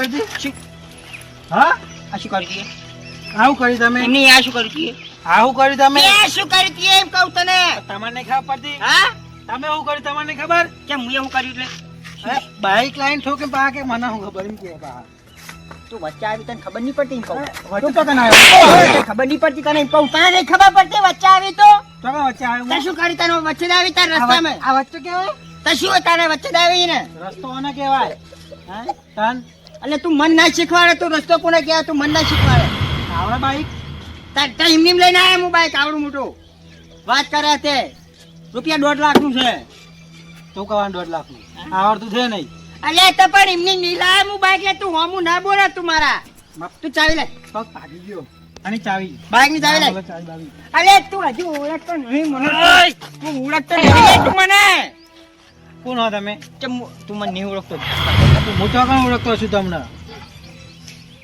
નહીં પડતી હા? આ શું કરી દઈએ આવું કર્યું તમે? એમની આ શું કરી દઈએ આવું કર્યું તમે? શું કરી દઈએ એમ કહું તને? તમને નહીં ખબર પડતી. હા? તમે એવું કર્યું તમને ખબર? કેમ હું એવું કર્યું એટલે? બાઈક લાઈન ઠોકે પા કે મને હું ખબર એમ કે પા. તું વચ્ચે આવી તને ખબર નહીં પડતી કહું. તો તને ખબર નહીં પડતી તને કહું. તને નહીં ખબર પડતી વચ્ચે આવી તો? તો વચ્ચે આવ્યો? તે શું કરી તને વચ્ચે આવી તાર રસ્તા રસ્તામાં? આ વચ્ચે કેવાય? તે શું તારે વચ્ચે આવી ને રસ્તો કેવાય હે? તન? એટલે તું મન ના શીખવાડે તું રસ્તો કોને કહેવાય તું મન ના શીખવાડે. આવડે બાઈક? તાર એમ લઈને આવ્યા હું બાઈક આવડું મોટું. વાત કરે તે. રૂપિયા દોઢ લાખનું છે. તું કહેવાનું દોઢ લાખનું? આવડતું છે નહીં. અલે તો પણ એમની નીલા હું બાઈક લે તું હોમું ના બોલે તું મારા. તું ચાવી લે. પગ ભાગી ગયો. અને ચાવી. બાઈકની ચાવી લે. અલે તું હજુ ઓળખતો નહીં મને. તું ઓળખતો નહીં. તું મને. કોણ હો તમે કેમ તું મને નહીં ઓળખતો. તું તો કોણ ઓળખતો છું તમને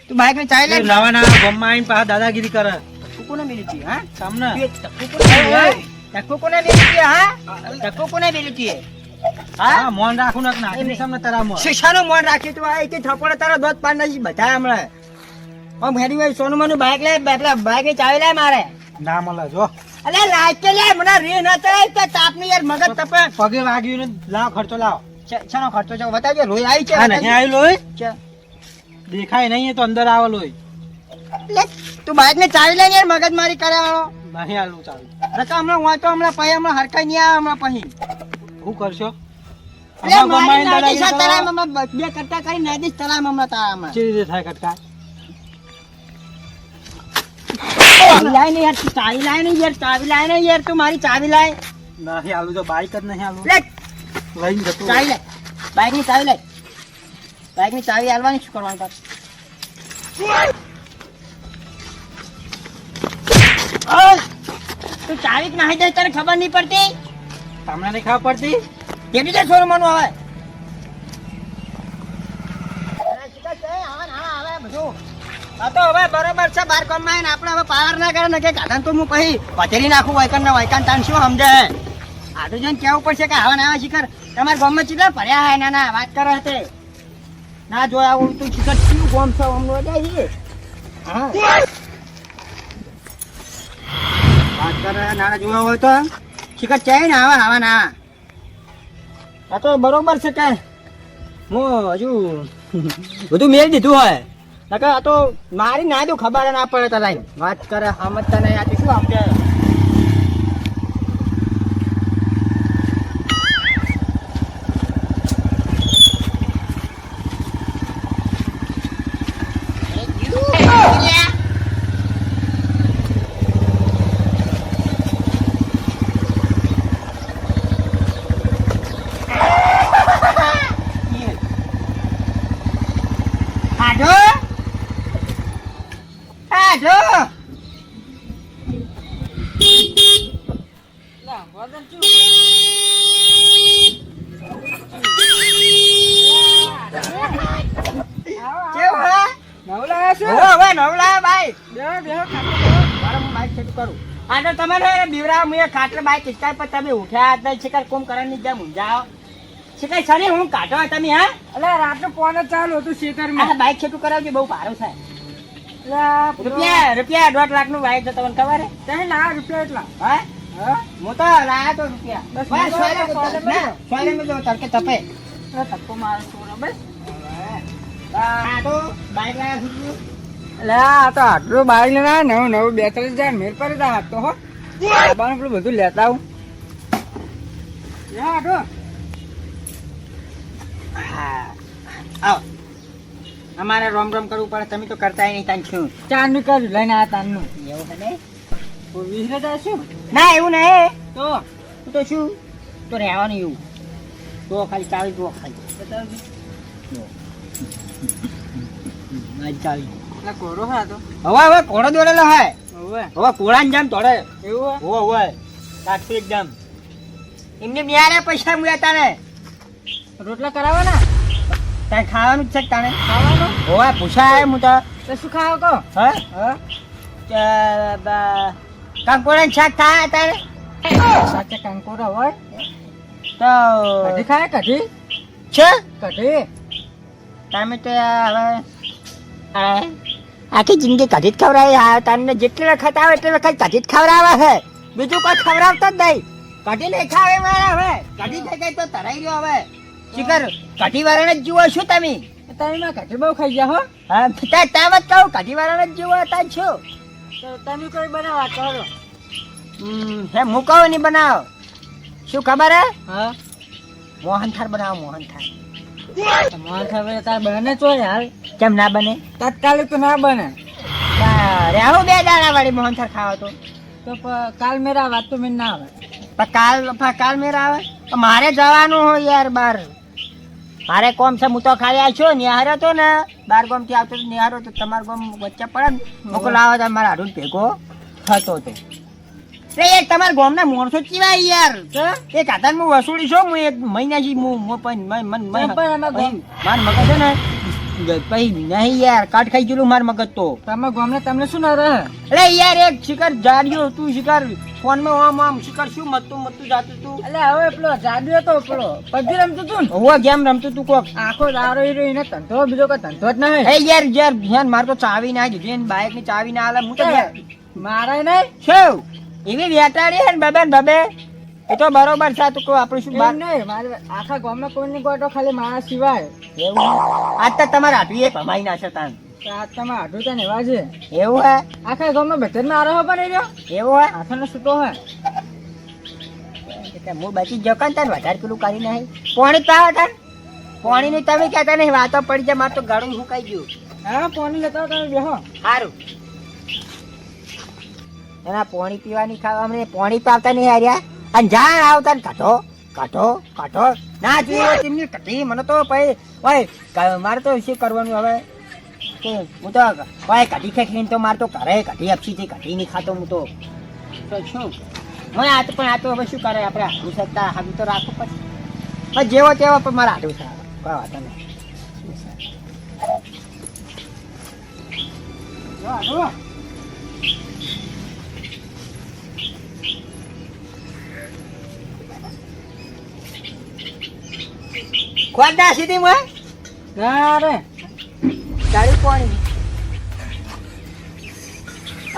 તું બાઈક ને ચાલે નવા નવા ગમમાં આવીને પાછા દાદાગીરી કરે. તું કોને મિલી હતી હા? તમને ટક્કુ કોને મિલી હા? ટક્કુ કોને મેલી હતી, હા? ટક્કુ કોને મિલી હતી? હા? મોન રાખું ને નાખી સામે તારા મોં. શીશાનું મોન રાખ્યું તું આ એક થપ્પડે તારો દોત પાડ નથી બધા હમણાં. આમ હેડી સોનું મનું બાઈક લે બાઈકની ચાવી લે મારે. ના મળે જો. અલે લાઈટ કે લે મને રે ન ચડાય તો તાપની યાર મગજ તપે. પગે વાગ્યું ને લાવ ખર્ચો લાવ. છેનો ખર્ચો છે? બતાવજો લોહી આવી છે? હા નહીં આવી લોહી? છે. દેખાય નહીં તો અંદર આવે લોહી. લે, તું બાઈક ને ચાવી લે ને યાર મગજ મારી કરાવવાનો. નહીં આલું અરે રકા હમણાં વાંચો હમણાં પછી હમણાં હરકાઈ નહીં આવે હમણાં પછી. શું કરશો? હમણાં બે કરતા કરી નાદીશ તરામ હમણાં. તારામાં. કેવી રીતે થાય કટકા? લાય ને યાર તું ચાવી લાય ને યાર ચાવી લાય ને યાર તું મારી ચાવી લાય. નહીં આલું તો બાઈક જ નહીં આલું. લઈને જતું ચાવી લે. બાઈકની ચાવી લે. બાઈકની ચાવી આલવાની શું કરવાનું તાર? તું ચાવી નાખી દે તને ખબર નહીં પડતી? તમને નહીં ખબર પડતી? કેટલી દે છોરું માનું આવે આ તો હવે બરોબર છે, બાર કોમમાં આપણે હવે પાવર ના કરે ને કે ગાધન તો હું પછી પથેરી નાખું વાયકન ને વાયકન તાન શું સમજે? આટલું જોઈને કેવું પડશે કે આવા ના શિખર? તમારા ગામમાં ચીટલા ભર્યા હે, ના ના, વાત કરે તે. ના જોયા આવું તું શિખર શું ગામ છે હમણાં જાય વાત કરે નાના જોયા હોય તો. શિખર છે ને આવા આવા, ના. આ તો બરોબર છે કે હું હજુ બધું મેળ દીધું હોય. નકર આ તો મારી ના દઉં, ખબર ના પડે તને વાત કરે સમજતા નહીં આ શું સમજે આજો આજો કેવું હે? હોવે, હોવે, નવલા બાઈક. મારે હું બાઈક છેટું કરું. આ તો તમે ને બીવરા મુએ ખાટલે બાય હિચકાય પર તમે ઉઠ્યા હતા. શિકાર કોમ કરવાની જેમ ઊંઝાઓ. શિકાર શરી હું કાઢો તમે હા? એટલે રાતનું પોને ચાલુ હતું આ ખેતરમાં બાઈક છેટું કરાવજો બહુ ભારું થાય રૂપિયા રૂપિયા દોઢ લાખનું બાઈક તો તમને ખબર હે? ના લાખ રૂપિયા એટલા. હા? હા? તો લાયા તો રૂપિયા. બસ મેં સોયલે તો મેં- મેં જો તડકે તપે. છોરો બસ. આ તો બાઈક લાયા છું. અલા, આ તો આટલું બાઈક નવું નવું બેતાલીસ હજાર મેર પર આ તો હો. બાબાનું પેલું બધું લેતા આવું. આટો. આવો. અમારે રોમ રોમ કરવું પડે. તમે તો કરતા નહીં તાન શું ચાંદનું કર્યું લઈને આ તાનનું. એવું હે ને? વીસ હજાર શું? ના એવું નહીં. તો? તું તો શું તો રહેવાનું એવું. તો ખાલી ચાલી તો ખાલી. અલા, કોરો હા તો હવે હવે કોરો દોડેલો હે. હોવે. હવે ઘોડાની જેમ તોડે. એવું હોય? હોય કાઠી એકદમ. એમને ન્યારે પૈસા મળ્યા તારે. રોટલા કરાવવાના? તારે ખાવાનું જ છે તારે? ખાવાનું? હોવે પૂછાય હું તો. શું ખાવ કહો? હા? હા? કંકોડા શાક થાય તારે? સાચે કંકોડા હોય? તો કઢી ખાય કઢી? છે? કઢી. તમે તો હવે આખી જિંદગી કઢી જ ખવડાવી આવે તમને જેટલી વખત આવે એટલી વખત કઢી જ ખવડાવે છે. બીજું કોઈ ખવડાવતો જ નહીં. કઢી નહીં ખાવે મારે હવે. કઢી ખાઈ તો તરાઈ ગયો હવે. શિખર કઢી વાળાને જ જુઓ છો તમે? તમે માં કઢી બહુ ખાઈ ગયા હો. હા તા તામ જ કહું કઢી વાળાને જ જુઓ તા છો તમે કોઈ બનાવો કરો. હમ, હે મૂકો નહીં બનાવો. શું ખબર હે? હા. મોહનથાળ બનાવો મોહનથાળ. મોહન ખબર બને તો યાર કેમ ના બને તાત્કાલિક તો ના બને અરે બે દાડા વાળી ખાવો તો તો કાલ વાત તો મેં ના આવે પણ કાલ કાલ મેરા આવે મારે જવાનું હોય યાર બાર મારે કોમ છે હું તો ખાલી આવ્યો છું નિહારો તો ને બાર ગોમથી આવતો તો નિહારો તો તમારો ગોમ વચ્ચે પડે મોકલાવે મોકલાવો તો મારા હાડું ભેગો થતો હતો યાર તમારા ગામના મોણસો કેવા યાર. તો એક હાથાન હું વસૂલી છું હું એક મહિનાથી હું હું પણ મન મન માર મગજ છે ને પછી નહીં યાર કાટ ખાઈ ગયેલું માર મગજ તો. તમે ગામને તમને શું ના રહે? અરે યાર એક શિખર જાડ્યો તું શિખર ફોનમાં આમ આમ શિકાર શું મતું મતું જાતું તું એટલે હવે પેલો જાડ્યો હતો પેલો પબજી રમતું તું ને? ઓવા ગેમ રમતું તું કોક? આખો દારો હીરો એને ધંધો બીજો કોઈ ધંધો જ નહીં. એ યાર યાર ધ્યાન માર તો ચાવી ના દીધી બાઇકની ચાવી ના આલે હું તો મારે નહીં? શું? એવી વેટાડી હે ને બબે ને બબે. એ તો બરોબર છે તું આપણું શું બાર નહીં મારે આખા ગામમાં કોઈ નહીં ગોટો ખાલી મારા સિવાય. એવું આજ તો તમારે હાથવી એ ભમાઈ નાખે તાન. તો આ તમે આઢું તને એવા છે. એવું હે? આખા ગામમાં મારો હો પણ રહ્યો. એવું હે? હાથોનો છૂટો હે. હું બચી જ કાન તાન વધારે પેલું કરી નહીં. પોણી પાવા તાન પોણી ની તમે કહેતા નહીં વાતો પડી જાય મારે તો ગાડું સુકાઈ ગયું. હા પાણી લેતા તમે બેહો. સારું એના પોણી પીવાની ખાવા અમને પોણી પાવતા નહીં હાર્યા. અને જાણ આવતા ને કાઢો કાઢો કાઢો. ના જોઈએ તેમની કટી મને તો પછી ભાઈ મારે તો શું કરવાનું હવે? હું તો ભાઈ કઢી ખાઈ તો મારે તો ઘરે કઢી આપશી છે, કઢી નહીં ખાતો હું તો. શું? હું આ તો પણ, આ તો હવે શું કરે? આપણે હાડું શકતા હાડું તો રાખવું પછી પણ જેવો તેવો પણ મારા હાડું થાય કોઈ વાંધો નહીં. હાડું. ના સીધી હું અરે રે. ગાડી પોણી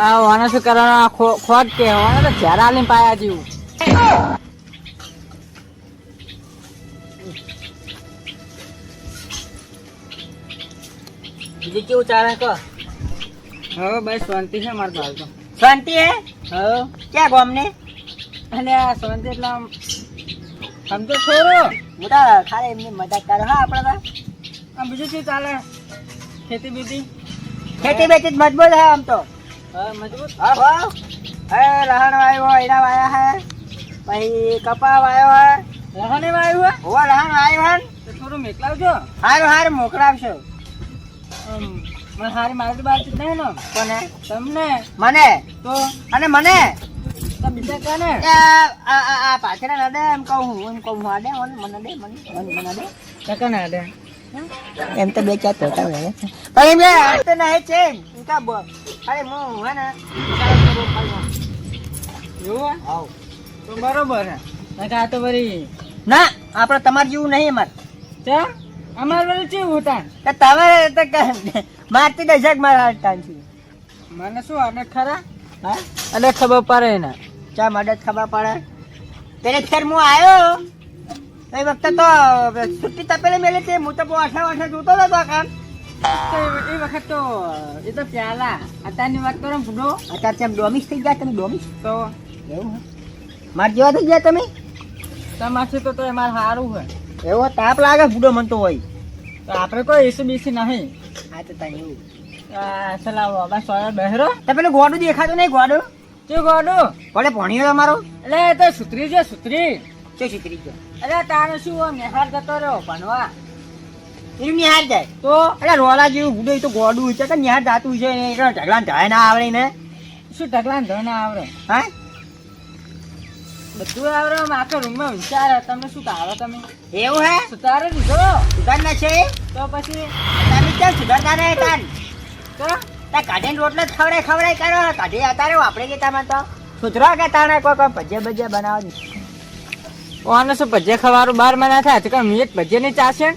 આ વાના શું કરવાનો? ખોદ કે વાના તો ઝેરા લઈને પાયા જેવું. બીજું કેવું ચાલે કહો? હવે બસ શાંતિ છે મારે હાલ તો. શાંતિ હે? હવે ક્યાં ગોમને? અને આ શાંતિ એટલે સમજો થોડો તો ખાલી એમની મજાક કરો હા આપણે આમ બીજું શું ચાલે? ખેતી બીજી? ખેતી બેતી મજબૂત હે આમ તો. મજબૂત? હા હો. હે લહણ વાયો એના વાયા હે. પછી કપા વાયો હે. લહણે આવ્યું હે? હોવા લહણ વાયો હે તો થોડું મેકલાવજો. હારું હારું મોકલાવશો. હારી મારી બાજુ નહીં ને. કોને? તમને? મને? તો? અને મને? બીજા કાને? આ આ આ પાછળ ના દે એમ કહું હું એમ કહું હું દે મને દે મને મને દે. કાકા ના દે? એમ તો બે ચાર તોતા હોય પણ એમ આ તો નહીં છે. એમ કા બો અરે હું હે ને? એવું આવ. તો બરોબર હે. આ તો વળી ના આપણે તમારે જેવું નહીં અમાર. ચા અમાર વળી ચેવું હતા તો તમે તો મારતી દશક મારા હાડકાન છે મને શું આને ખરા? હા? એટલે ખબર પડે ને ચા મદદ ખબર પડે. પેલે ફેર હું આવ્યો એ વખતે તો છુટ્ટી તપેલી મેલી તે હું તો બહુ આઠા વાઠા જોતો હતો કામ. એ- એ વખત તો એ તો પ્યાલા. અત્યારની વાત કરો ભૂડો. અત્યારે તેમ ડોમિસ થઈ ગયા તમે ડોમિસ? તો? એવું મારે માર જેવા થઈ ગયા તમે? તમારથી તો તો અમારે સારું હોય એવો તાપ લાગે ભૂડો મન તો હોય. તો આપણે કોઈ એસી બીસી નહીં. હા તો ત્યાં એવું. સલાવો બસ બહેરો. તો પેલું ગોડું દેખાતું નહીં ગોડું? તે ગોડું. ભલે ભણ્યો તમારો? એટલે એ તો સુધરી છે સુત્રી શું શીખરી છે એટલે તારે શું નિહાર જતો રહ્યો ભણવા. એનું નિહાર જાય? તો? એટલે રોલા જેવું બુડો તો ગોડું છે કે નિહાર જાતું છે એ ઢગલાન ઢગલા ઢાય ના આવડે ને? શું ઢગલાન ધોઈ ના આવડે? હા? બધું આવડે આખો રૂમમાં વિચાર તમને શું તારો તમે? એવું હે? સુધારે દીધો સુધાર ના છે? તો પછી? તમે ક્યાં સુધારતા નહીં તાર તો? તા કાઢીને રોટલો જ ખવડાય ખવડાય કરો કાઢી અત્યારે આપણે કે તમે તો સુધરો કે તાણે કોઈ કોઈ ભજીયા ભજીયા બનાવો ઓને શું ભજીયા ખવાનું બારમાં ના થાય તો કાંઈ મિનિટ ભજીયા ની ચાશે?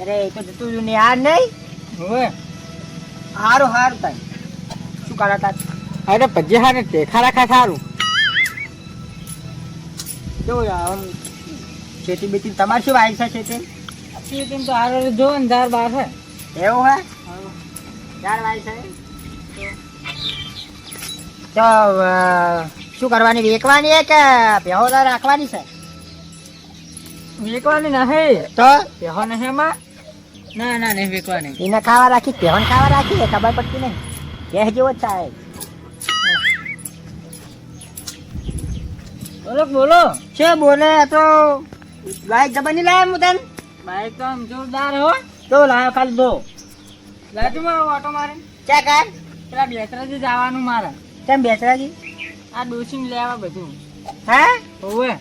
અરે એ તો જતું જૂની યાર નહીં? હોય હારું હારું તાઈ શું કરા તા અરે ભજીયા હારે ટેખા રાખા સારું જો આમ ખેતી બેતી તમારે શું વાય છે ખેતી ચીકન તો હારો જો દાર બાર છે એવું હે? તો શું કરવાની? વેકવાની કે ભેહો તાર રાખવાની છે? વેકવાની નહીં. તો? પેહો નહીં એમાં. ના ના નહીં વેકવાની. એને ખાવા રાખી ભેહોને ખાવા રાખી એ ખબર પડતી નહીં. કે જેવો જ થાય. બોલો બોલો? છે બોલે તો બાઇક જબર નહીં લાયા હું તને? બાઈક તો આમ જોરદાર હો. તો લાયો ખાલી દો. લાજુમાં ઓટો મારે. ચા કર પેલા બેસરાજી જવાનું મારે. કેમ બેસરાજી? આ ડોસીને લેવા બધું. હે? હોવે.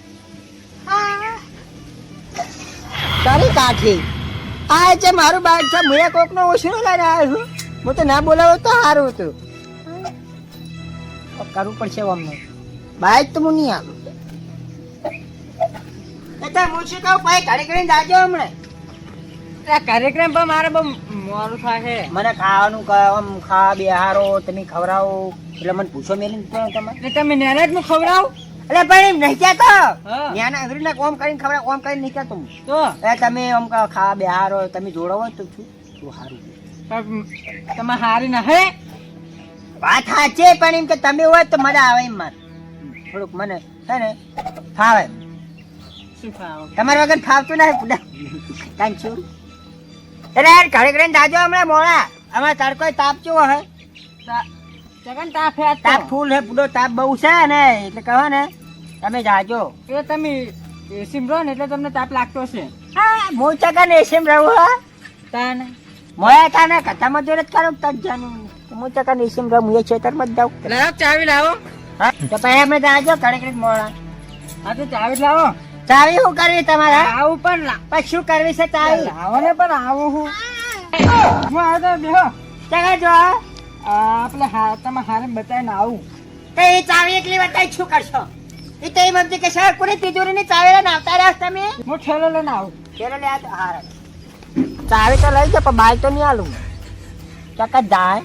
તારી કાઠી. આ છે મારું બાઈક છે મેં કોક નો ઓછું લઈને આવ્યો છું. હું તો ના બોલાવો તો સારું હતું. કરવું પડશે અમને. બાઈક તો હું નહીં આવું. એટલે હું શું કહું ભાઈ ઘડી જાજો હમણે. કાર્યક્રમ પણ મારે બહુ મોડું છે. મને ખાવાનું આમ ખા બેહારો તમે ખવડાવો. એટલે મને પૂછો મેલી તમે. તમે નેના નું ખવડાવો. એટલે પણ એમ નહીં કહેતો. હા. ન્યાના અઘરીને કોમ કરીને ખવડાવ કોમ કરીને નહીં કહેતો તો? એ તમે આમ ખા બેહારો તમે જોડો તો છું. શું સારું તમે હારી ના હે? વાત સાચે પણ એમ કે તમે હોય તો મજા આવે એમ મારે. થોડુંક મને છે ને ફાવે. શું ખાવ તમારા વગર ફાવતું ના પુડા. કાંઈ છું એટલે યાર ઘરે ઘરે જાજો હમણાં મોડા. અમારે તડકો તાપ કેવો હે? ચગન તાપ આ તાપ ફૂલ હે પૂરો તાપ બહુ છે ને એટલે કહો ને તમે જાજો. એ તમે એસીમ રહો ને એટલે તમને તાપ લાગતો છે હા હું ચગન એસીમ રહું હા. તાને. મોયા તાને ને મજૂર જ કરું તક જાનું. હું ચકન એસીમ રહું હું એ ખેતરમાં જ જાઉં. લાવો ચાવી લાવો. હા તો પછી અમે જાજો ઘરે મોડા. હા તો ચાવી લાવો. ચાવી શું કરવી તમારે? આવું પણ ના પછી શું કરવી છે ચાવી લાવો ને પણ આવું હું. હું. આવ્યો તો બેહો. ચકા જો. આ આપણે હા તમે હારે બતાવીને આવું. તો એ ચાવી એકલી બતાવી શું કરશો? એ તો એ મમ્મી કે સર કોની તિજોરી ની ચાવી લઈને આવતા રહ્યા તમે? હું ઠેલો લઈને આવું. ઠેલો લે આ તો હાર ચાવી તો લઈ જાઓ પણ બાઈક તો નહીં આલું. ચકા જાય?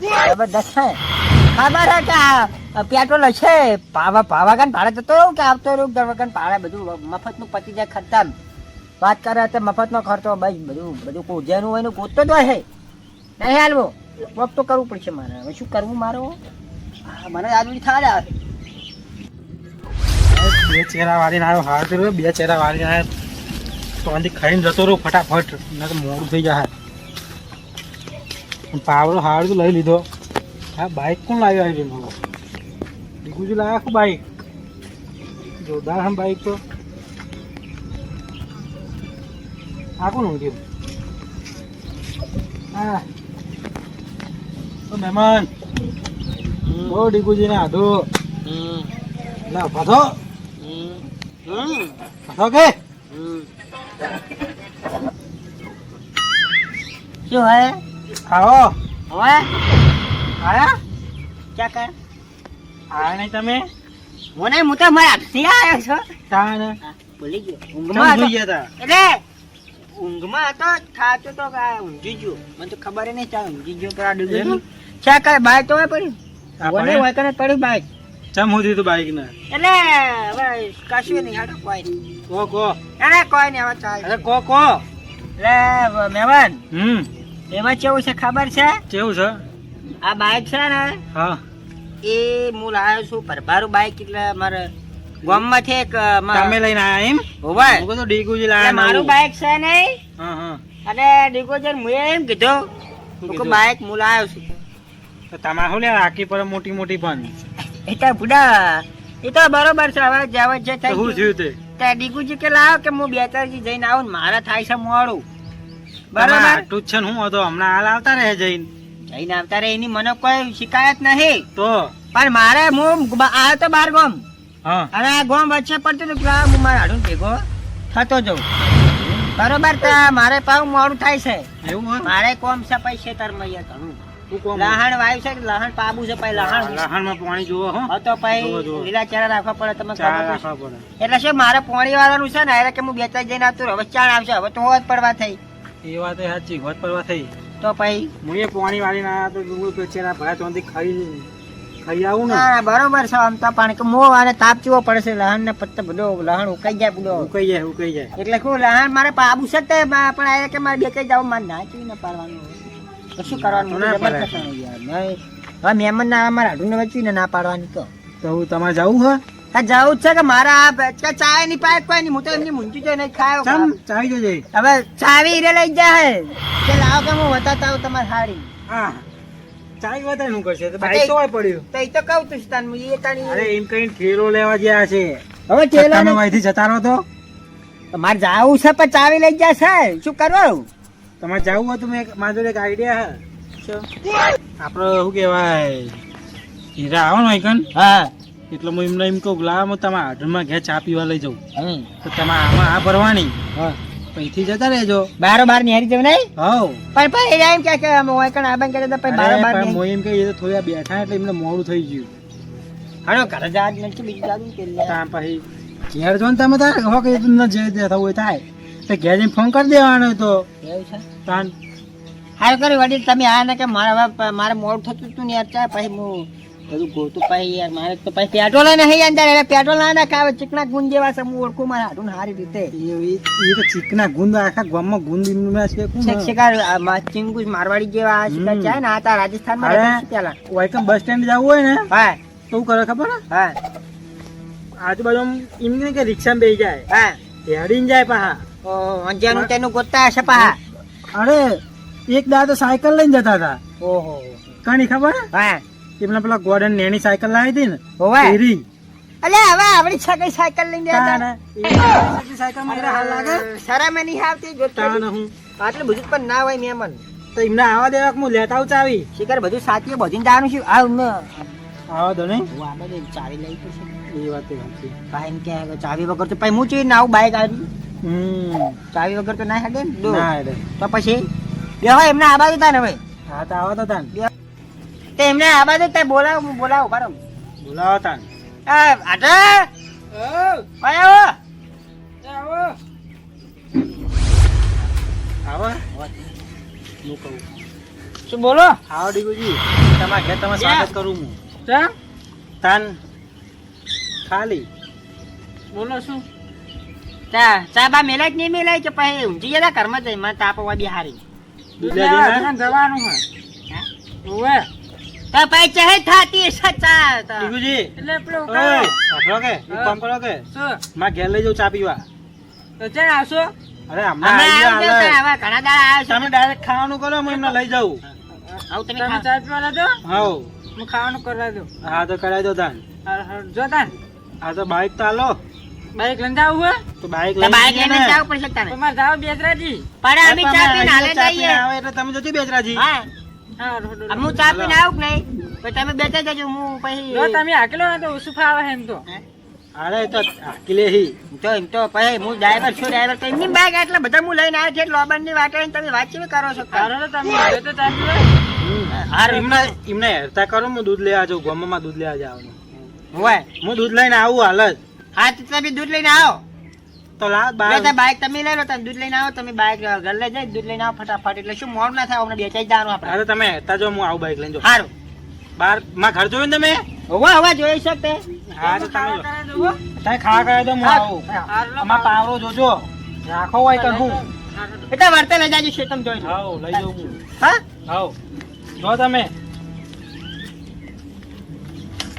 જબરદસ્ત છે. ખબર પેટ્રોલ હશે? પાવા પાવાગન ભાડે જતો રહું કે આવતો રહું? દરવાગન ભાડે બધું મફતનું પતી જાય ખતમ. વાત કરે તો મફતનો ખર્ચો બસ, બધું બધું કોજેનું હોય ને ગોતતો જ હશે નહીં હાલવો. વોક તો કરવું પડશે મારે. હવે શું કરવું મારો મને બી થાય આવે. બે ચહેરા વાળીને આવ્યો, હાર તો બે ચહેરા વાળીને આવ્યો. તો આનાથી ખાઈને જતો રહું ફટાફટ ના તો મોડું થઈ જાય. પાવડો હાર તો લઈ લીધો. હા બાઇક કોણ લાવ્યો આવી રહ્યું? દીકુજી લાવ્યા આખું બાઇક જોરદાર હમ બાઇક તો. આ કોણ ઊંઘ્યું? હા મહેમાન. ઓ ડીકુજીને આધો. ના પાછો પાછો કે? શું હે? આવો હવે? આયા? ક્યાં કર આયા નહીં તમે? મને હું તો મારા હાથથી આવ્યો છો. તાને ભૂલી ગયો. ઊંઘમાં સુઈ ગયા હતા? એટલે ઊંઘમાં હતો ખાતો તો આ ઊંઘી ગયો. મને તો ખબર નહીં ચાલ ઊંઘી ગયો આ ડૂબી છે બાઈક તો હોય પડી? આ ઓને પડે? હોય કને પડી બાઈક? ચમ હું દીધું બાઈક ને એટલે હવે કશું નહીં હાડો કોઈ નહીં. કો કો. અરે કોઈ નહીં હવે ચાલ. અરે કો કો. એટલે મહેમાન હમ. એમાં કેવું છે ખબર છે? કેવું છે? આ બાઈક છે ને હા. એ હું લાવ્યો છું. પરભારું બાઇક એટલે મારે ગામમાંથી એક તમે લઈને આયા એમ? હોવે. હું તો ડીગુજી એટલે મારું બાઇક છે નહીં હા હા. અને ડીગુજી હું એમ કીધું હું બાઇક? હું લાવ્યો છું. તો તમારે શું લે આખી પર મોટી મોટી પણ એ તો બુડા એ તો બરોબર છે. હવે જાવ જે થાય શું થયું તે? તે ડીગુજી કે લાવો કે હું બે ત્રણ જઈને આવું ને મારા થાય છે મોડું. બરાબર? બરોબર છે ને હું? હતો હમણાં હાલ આવતા રહે જઈને. જઈને આવતા રે એની મને કોઈ શિકાયત નહીં. તો? પણ મારે હું આવ્યો તો બાર ગોમ. અને આ ગોમ વચ્ચે પડતું હતું હું મારા હાડું ભેગો થતો જઉં. બરોબર મારે પાછું મોડું થાય છે. એવું મારે કોમ છે પૈસે તરમાં ઘણું. શું લહાણ વાયુ છે લહાણ પાબુ છે પછી લહાણ? લહાણમાં પાણી જોવો હો. તો પછી લીલા ચારા રાખવા પડે તમે રાખવા પડે. એટલે શું મારે પાણી વાળવાનું છે ને એટલે કે હું બે ત્રણ જઈને આવતું. હવે ચાણ આવશે હવે તો હોત પડવા થઈ. એ વાત સાચી હોત પડવા થઈ. તો પછી હું પાણી વાળી ના તો ડુંગળી પેચેના ભાઈ ત્યાંથી ખાઈ ખાઈ આવું ને. ના, ના, બરોબર છે આમ તો પાણી કે મો અને તાપ ચીવો પડે છે લહાણ ને પત્તા બધો લહાણ ઉકાઈ જાય બધો. ઉકાઈ જાય ઉકાઈ જાય. એટલે શું લહાણ મારે પાબુ છે તે પણ આ કે મારે બેચાઈ જાવ મારે ના ચીવી ના પાડવાનું કશું શું કરવાનું? ના જબર યાર. હવે મહેમાન ના મારા હાડું ને વચ્ચી ને ના પાડવાની તો તો હું તમારે જવું હે? આ જવું જ છે કે મારા ચાયની પાય કોઈ નહીં હું તો એમની મૂંઝી જોઈ નહીં ખાયો ચમ ચાવી જોજે હવે ચાવી રે લઈ જાય કે લાવો કે હું બતાતા આવું તમારે હાડી. હા. ચાવી વધારે નું કરશે? તો બાઈક તો હોય પડ્યું. તો એ તો કહું તું તાન હું એ તાણી અરે એમ કઈ ઠેલો લેવા ગયા છે. હવે ચેલો તમે અહીંથી જતા રહો તો. મારે જાવું છે પણ ચાવી લઈ જા છે. શું કરવાનું તમારે જવું હોય તો મેં મારો એક આઈડિયા હે આપડે શું કહેવાય? હીરા આવો ને હા. એટલે હું એમને એમ કહું લાવ હું તમારા હાડરમાં ઘેર ચા પીવા લઈ જાઉં. હમ. તો તમે આમાં આ ભરવાની. હા. અહીંથી જતા રહેજો. બારો બાર નિહારી જવું નહીં? હવ. પણ પણ એ એમ કે કે કણ આબન કરે તો પણ બારો બાર પણ હું એમ કહીએ તો થોડા બેઠા એટલે એમને મોડું થઈ ગયું. હાલો ઘરે જા જ નથી બીજું જાદુ કે લે. ત્યાં પછી ઘેર જો ને તમે તાર હો કે તમને જે જે થવું હોય થાય. તો ઘેર જઈને ફોન કરી દેવાનો તો. એવું છે? તાન. હાલ કરી વડીલ તમે આ ને કે મારે મારે મોડું થતું હતું ને યાર ચા પછી હું બધું ગોતું યાર મારે તો પછી પેટ્રોલ નહીં અંદર એટલે પેટ્રોલ ના નાખાવે ચીકના ગુંદ જેવા છે હું ઓળખું મારા હાટું સારી રીતે. એ તો ચીકના ગુંદ આખા ગામમાં ગુંદ એમનું છે શિકાર ચિંગુસ મારવાડી જેવા શિકાર છે ને આ તા રાજસ્થાનમાં. પેલા. વાયકમ બસ સ્ટેન્ડ જવું હોય ને હા. શું કરે ખબર? હા. આજુબાજુ એમ નહીં કે રિક્ષામાં બેસી જાય. હા. હેડીને જાય પાહા. ઓ અંજાનું તેનું ગોતતા હશે પાહા. અરે એક દાદા સાયકલ લઈને જતા હતા. ઓહો. કણી ખબર? હે? એમના પેલા ગોડન નેની સાયકલ લાવી હતી ને હોવે. એરી. અલે હવે આવડી છકઈ સાયકલ લઈને. જતા એ સાયકલમાં હાલ લાગે. શરમ નહીં આવતી જો તાને હું. આટલું બધું પણ ના હોય મેમન. તો એમને આવા દેવા હું લેતા આવું ચાવી? શિકાર બધું સાચી બધું જવાનું છું. આવ ને. આવા દો નહીં. હું આ બધે ચાવી લઈ પછી એ વાત તો સાચી. ભાઈ એમ કે ચાવી વગર તો પછી હું ચીજ ના આવું બાઈક આવી. હમ. ચાવી વગર તો ના હેડે ને. ના એટલે. તો પછી બેહો એમને આવા દેતા તા ને ભાઈ હા તો આવા તો તાન તે એમને આ બાજુ તે બોલાવ હું બોલાવ બરો બોલાવો તાન. આ આટા ભાઈ આવો. આવો. હું કહું. શું બોલો? આવો ડીગુજી. તમારા ઘેર તમારું સ્વાગત કરું હું. ચા? તાન ખાલી. બોલો શું? ચા ચા બા મેલાય કે નહીં મેલાય કે પછી ઊંઘી ગયા ઘરમાં જઈ મને તાપવા બિહારી જવાનું લેજો ને? તો ચહે થાતી સચા ચા તો. એટલે પેલું કે વાપરો કે એક કામ કરો કે શું? માં ઘેર લઈ જાઉં ચા પીવા. તો ચાલ આવશો. અરે અમે હમણાં આવી જાવ ગયા આવા ઘણા દાડા આવ્યા તમે ડાયરેક્ટ ખાવાનું કરો હું એમને લઈ જાઉં. આવ તમે ચા પીવા લાજો હાઉ. હું ખાવાનું કરવા દઉં. હા તો કરાવી દો તાન. જો તાન. હા તો બાઈક તો હાલો. બાઈક લઈને જાવ હોય તો બાઈક લઈને બાઈક લઈને. જાવ પડશે તાને તમારે જાવ બેજરાજી પણ અમે ચા પીને હાલે ચા જઈએ. આવે એટલે તમે જતી બેજરાજી હા. હું ચા પીને આવું કે નહીં? તો તમે બેઠા જજો હું પછી જો તમે આકલો ને તો ઓછું ફાવે એમ તો. અરે તો આકલે હી. તો એમ તો પછી હું ડ્રાઈવર છું ડ્રાઈવર તો એમની બાઈક એટલા બધા હું લઈને આવ્યો છે લોબનની વાટે તમે વાત કરો છો? તો તમે હવે તો ચાલુ હાર. એમને એમને હેરતા કરો હું દૂધ લેવા જાઉં ગોમમાં દૂધ લેવા જવાનું હોય હું દૂધ લઈને આવું હાલ જ. હા તમે દૂધ લઈને આવો. તો લા બાઈક તમે લઈ લો તમે દૂધ લઈને આવો તમે બાઈક ઘર લઈ જાય દૂધ લઈને આવો ફટાફટ. એટલે શું મોડું ના થાય હમણાં બેચાઈ જવાનું આપણે. અરે તમે તા જો હું આવું બાઈક લઈને જો. સારું બારમાં ઘર જોયું ને તમે? હોવા હોવા જોઈ શકતે હા તો તમે જો. તમે ખાવા કરે તો હું આવું. અમાર પાવરો જોજો. રાખો હોય તો હું. એટલે વર્તે લઈ જાજો છે તમે જોઈ લો. લઈ જાઉં હું. હા? જો તમે.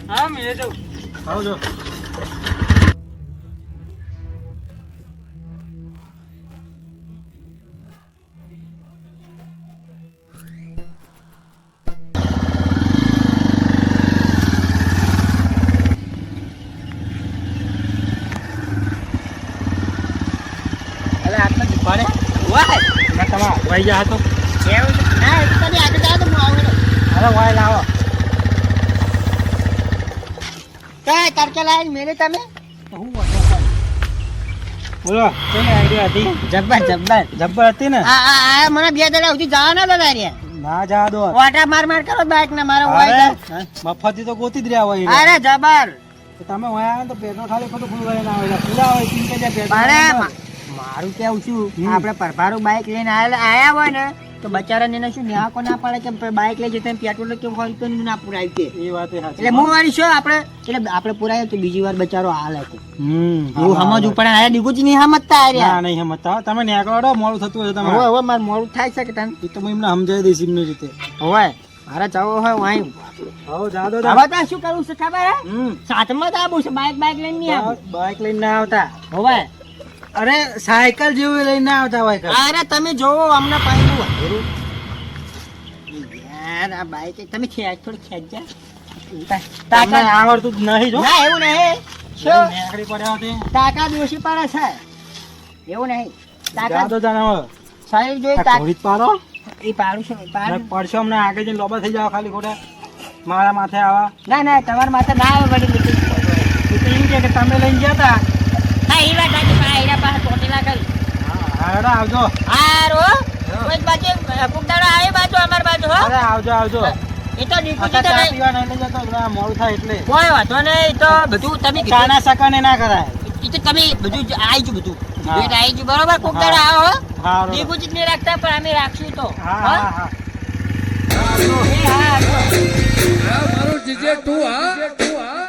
હા મેં જો જો. વાઈ જા તો. એવું ના તમે આગળ જાઓ તો હું આવું. અરે વાય લાવો. ક્યાં તડકે લાવીને મેલે તમે? બોલો? કેની આઈડિયા હતી? જબ્બર જબ્બર. જબ્બર હતી ને? આ મને બે દાડા સુધી જવા ના દાદા રે ના જા દો. ઓટા માર માર કરો બાઈક ને મારો હોય. મફતી તો ગોતી જ રહ્યા હોય. અરે જબર. તો તમે હોય તો પેટ્રોલ ખાલી ખોટું ખુલ્લું ના આવે. પૂરા હોય તીન કે અરે મારું કેવું છું? આપણે પરભારું બાઇક લઈને આયા હોય ને તો બચારાને એને શું ન્યાકો ના પડે કે બાઇક લઈ જતા પેટ્રોલ કેવું હોય તો ના પુરાય કે. એ વાત એટલે હું વાળી છું આપણે? એટલે આપણે પુરાય તો બીજી વાર બચારો હાલ હતો. હમ, હા, સમજ ઉપર આયા દીકુજી નહીં સમજતા ના આર્યા નહીં સમજતા તમે નેકળો મોડું થતું હશે હવે હવે મારે મોડું થાય છે કે તને? તો હું એમને સમજાવી દઈશ એમની રીતે. હવે મારે જવું હોય વાંઈ હો જા હવે તો શું કરવું છે ખબર હે? સાથમાં તો આવું છે બાઈક બાઇક લઈને નહીં આવું બાઈક લઈને ના આવતા. હવે અરે સાયકલ જેવું લઈને આવતા હોય અરે તમે જોવો અમને વાંધેરું. યાર આ બાઈક તમે ખેંચ થોડી ખેંચ જા તમને આવડતું નહીં જો. ના એવું નહીં. શું? નેકડી પડ્યા હોતે. તાકા દોશી પડે છે. એવું નહીં. તાકા તો દો સાહેબ જોઈ જ પાડો. એ પાડું છું પાડ. પડશે અમને આગળ જઈને લોબા થઈ જાવ ખાલી ખોટા. મારા માથે આવા. ના ના તમારા માથે ના આવે વળી એમ કે કે તમે લઈને ગયા હતા હા હીરા કાઢી પા હીરા પાસે ચોટીલા કરી હા હા, હેડો આવજો. હારો કોઈ બાજુ કુકડાળો આવે બાજુ અમાર બાજુ હો. અરે આવજો આવજો. એ તો નહીં. જતો મોડું થાય એટલે. કોઈ વાંધો નહીં તો બધું તમે. ચાના સકાને ના કરાય. એ તો તમે બધું આવી ગયું બધું. ભેટ આવી ગયું. બરોબર કુકડાળો આવો હો. હા રો. જ નહીં રાખતા પણ અમે રાખશું તો. હા હો? હા હા. હા, હા. તું હા.